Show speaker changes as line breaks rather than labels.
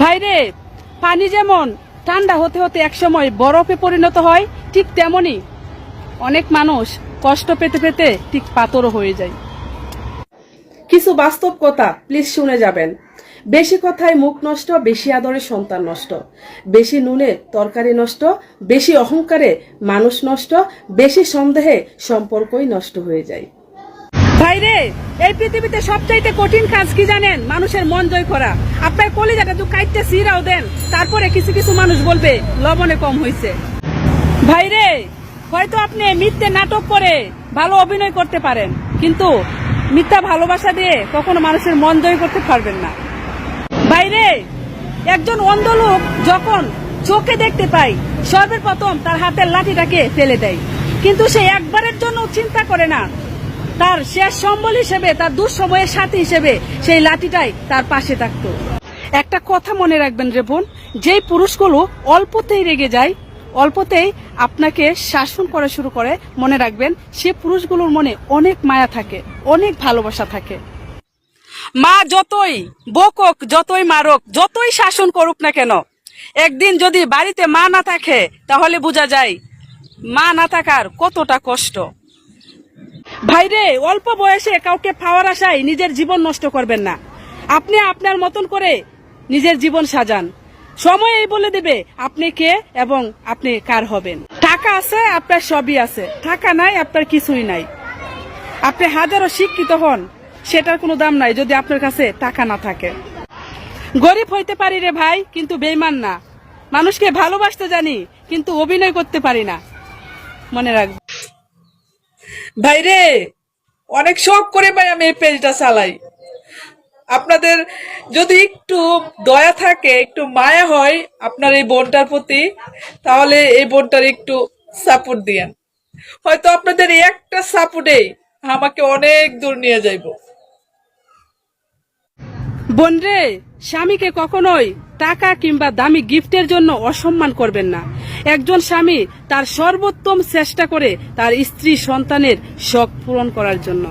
ভাইরে, পানি যেমন ঠান্ডা হতে হতে একসময় বরফে পরিণত হয়, ঠিক তেমনি অনেক মানুষ কষ্ট পেতে পেতে ঠিক পাথরও হয়ে যায়। কিছু বাস্তব কথা প্লিজ শুনে যাবেন। বেশি কথায় মুখ নষ্ট, বেশি আদরে সন্তান নষ্ট। বেশি নুনে তরকারি নষ্ট, বেশি অহংকারে মানুষ নষ্ট, বেশি সন্দেহে সম্পর্কই নষ্ট হয়ে যায়। ভাইরে, এই পৃথিবীতে সবচাইতে কঠিন কাজ কি জানেন? মানুষের মন জয় করা। আপনার কলিজাটা তো কাইটতে সিরাও দেন, তারপরে কিছু কিছু মানুষ বলবে, লবণে কম হয়েছে ভাইরে, হয়তো আপনি মিথ্যে নাটক করে ভালো অভিনয় করতে পারেন, কিন্তু মিথ্যা ভালোবাসা দিয়ে কখনো মানুষের মন জয় করতে পারবেন না। বাইরে একজন অন্ধ লোক যখন চোখে দেখতে পায়, সর্বপ্রথম তার হাতের লাঠিটাকে ফেলে দেয়। কিন্তু সে একবারের জন্য চিন্তা করে না তার শেষ সম্বল হিসেবে, তার দুঃসময়ের সাথী হিসেবে সেই লাঠিটাই তার পাশে থাকতো। একটা কথা মনে রাখবেন রে বোন, যেই পুরুষগুলো অল্পতেই রেগে যায়, অল্পতেই আপনাকে শাসন করা শুরু করে, মনে রাখবেন, সে পুরুষগুলোর মনে অনেক মায়া থাকে, অনেক ভালোবাসা থাকে। মা যতই বকুক, যতই মারুক, যতই শাসন করুক না কেন, একদিন যদি বাড়িতে মা না থাকে, তাহলে বোঝা যায় মা না থাকার কতটা কষ্ট। ভাইরে, অল্প বয়সে কাউকে পাওয়ার আশায় নিজের জীবন নষ্ট করবেন না। আপনি আপনার মতন করে নিজের জীবন সাজান। সময় এই বলে দেবে, আপনি কে এবং আপনি কার হবেন। টাকা আছে, আপনার সবই আছে। টাকা নাই, আপনার কিছুই নাই। আপনি হাজারো শিক্ষিত হন, সেটার কোনো দাম নাই যদি আপনার কাছে টাকা না থাকে। গরিব হইতে পারি রে ভাই, কিন্তু বেইমান না। মানুষকে ভালোবাসতে জানি, কিন্তু অভিনয় করতে পারি না। মনে রাখবে
ভাইরে অনেক শখ করে ভাই আমি এই পেজটা চালাই। আপনাদের যদি একটু দয়া থাকে, একটু মায়া হয় আপনার এই বোনটার প্রতি, তাহলে এই বোনটার একটু সাপোর্ট দিয়েন। হয়তো আপনাদের একটা সাপোর্টেই আমাকে অনেক দূর নিয়ে যাইব।
বোন রে, স্বামীকে কখনোই টাকা কিংবা দামি গিফটের জন্য অসম্মান করবেন না। একজন স্বামী তার সর্বোত্তম চেষ্টা করে তার স্ত্রী সন্তানের শখ পূরণ করার জন্য।